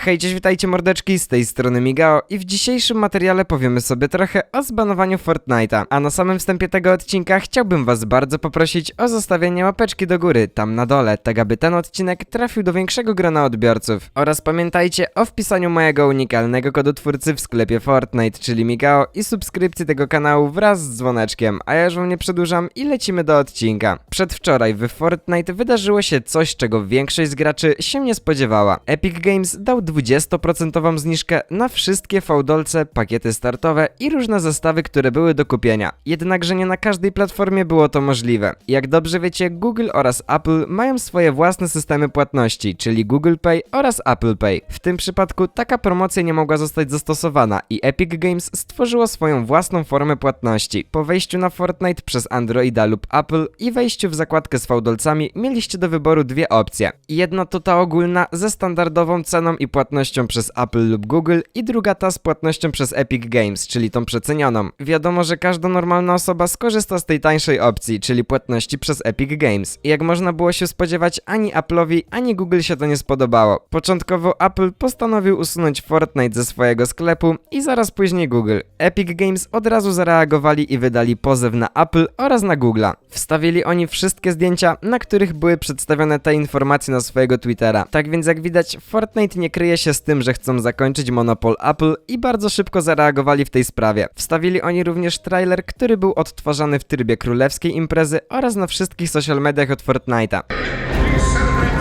Hej, cześć, witajcie mordeczki, z tej strony Migao i w dzisiejszym materiale powiemy sobie trochę o zbanowaniu Fortnite'a. A na samym wstępie tego odcinka chciałbym was bardzo poprosić o zostawienie łapeczki do góry, tam na dole, tak aby ten odcinek trafił do większego grona odbiorców. Oraz pamiętajcie o wpisaniu mojego unikalnego kodu twórcy w sklepie Fortnite, czyli Migao i subskrypcji tego kanału wraz z dzwoneczkiem. A ja już wam nie przedłużam i lecimy do odcinka. Przedwczoraj w Fortnite wydarzyło się coś, czego większość z graczy się nie spodziewała. Epic Games dał 20% zniżkę na wszystkie fałdolce, pakiety startowe i różne zestawy, które były do kupienia. Jednakże nie na każdej platformie było to możliwe. Jak dobrze wiecie, Google oraz Apple mają swoje własne systemy płatności, czyli Google Pay oraz Apple Pay. W tym przypadku taka promocja nie mogła zostać zastosowana i Epic Games stworzyło swoją własną formę płatności. Po wejściu na Fortnite przez Androida lub Apple i wejściu w zakładkę z fałdolcami mieliście do wyboru dwie opcje. Jedna to ta ogólna ze standardową ceną i płatnością przez Apple lub Google i druga ta z płatnością przez Epic Games, czyli tą przecenioną. Wiadomo, że każda normalna osoba skorzysta z tej tańszej opcji, czyli płatności przez Epic Games. Jak można było się spodziewać, ani Apple'owi, ani Google się to nie spodobało. Początkowo Apple postanowił usunąć Fortnite ze swojego sklepu i zaraz później Google. Epic Games od razu zareagowali i wydali pozew na Apple oraz na Google'a. Wstawili oni wszystkie zdjęcia, na których były przedstawione te informacje na swojego Twittera. Tak więc jak widać, Fortnite nie kryje się z tym, że chcą zakończyć monopol Apple i bardzo szybko zareagowali w tej sprawie. Wstawili oni również trailer, który był odtwarzany w trybie królewskiej imprezy oraz na wszystkich social mediach od Fortnite'a. We celebrate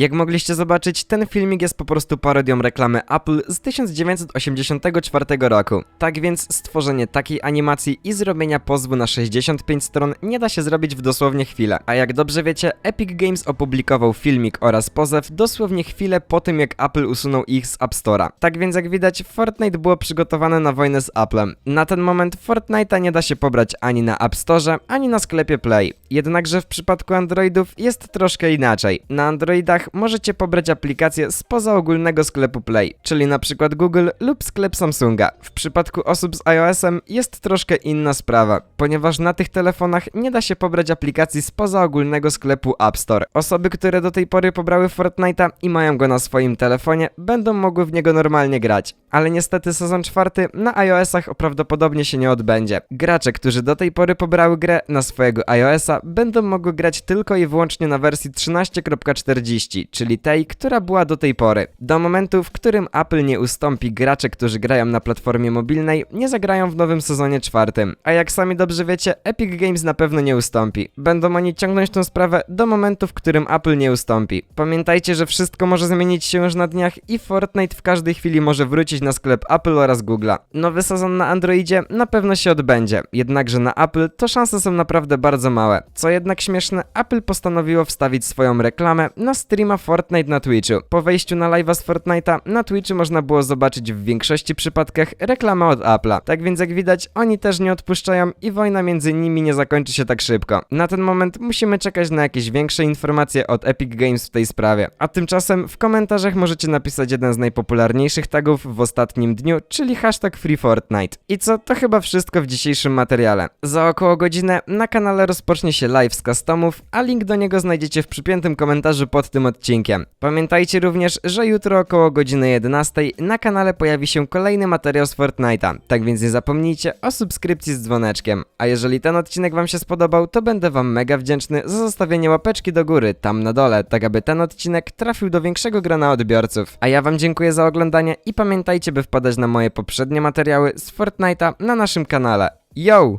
Jak mogliście zobaczyć, ten filmik jest po prostu parodią reklamy Apple z 1984 roku. Tak więc stworzenie takiej animacji i zrobienia pozwu na 65 stron nie da się zrobić w dosłownie chwilę. A jak dobrze wiecie, Epic Games opublikował filmik oraz pozew dosłownie chwilę po tym, jak Apple usunął ich z App Store'a. Tak więc jak widać, Fortnite było przygotowane na wojnę z Applem. Na ten moment Fortnite'a nie da się pobrać ani na App Store, ani na sklepie Play. Jednakże w przypadku Androidów jest troszkę inaczej. Na Androidach możecie pobrać aplikacje spoza ogólnego sklepu Play, czyli przykład Google lub sklep Samsunga. W przypadku osób z iOS-em jest troszkę inna sprawa, ponieważ na tych telefonach nie da się pobrać aplikacji spoza ogólnego sklepu App Store. Osoby, które do tej pory pobrały Fortnite'a i mają go na swoim telefonie, będą mogły w niego normalnie grać. Ale niestety sezon czwarty na iOS-ach prawdopodobnie się nie odbędzie. Gracze, którzy do tej pory pobrały grę na swojego iOS-a, będą mogły grać tylko i wyłącznie na wersji 13.40, czyli tej, która była do tej pory. Do momentu, w którym Apple nie ustąpi, gracze, którzy grają na platformie mobilnej, nie zagrają w nowym sezonie czwartym. A jak sami dobrze wiecie, Epic Games na pewno nie ustąpi. Będą oni ciągnąć tę sprawę do momentu, w którym Apple nie ustąpi. Pamiętajcie, że wszystko może zmienić się już na dniach i Fortnite w każdej chwili może wrócić na sklep Apple oraz Google'a. Nowy sezon na Androidzie na pewno się odbędzie, jednakże na Apple to szanse są naprawdę bardzo małe. Co jednak śmieszne, Apple postanowiło wstawić swoją reklamę na streama Fortnite na Twitchu. Po wejściu na live'a z Fortnite'a na Twitchu można było zobaczyć w większości przypadkach reklamę od Apple'a. Tak więc jak widać, oni też nie odpuszczają i wojna między nimi nie zakończy się tak szybko. Na ten moment musimy czekać na jakieś większe informacje od Epic Games w tej sprawie. A tymczasem w komentarzach możecie napisać jeden z najpopularniejszych tagów w ostatnim dniu, czyli hashtag FreeFortnite. I co, to chyba wszystko w dzisiejszym materiale. Za około godzinę na kanale rozpocznie się live z customów, a link do niego znajdziecie w przypiętym komentarzu pod tym odcinkiem. Pamiętajcie również, że jutro około godziny 11 na kanale pojawi się kolejny materiał z Fortnite'a, tak więc nie zapomnijcie o subskrypcji z dzwoneczkiem. A jeżeli ten odcinek wam się spodobał, to będę wam mega wdzięczny za zostawienie łapeczki do góry, tam na dole, tak aby ten odcinek trafił do większego grona odbiorców. A ja wam dziękuję za oglądanie i pamiętajcie, by wpadać na moje poprzednie materiały z Fortnite'a na naszym kanale. Yo!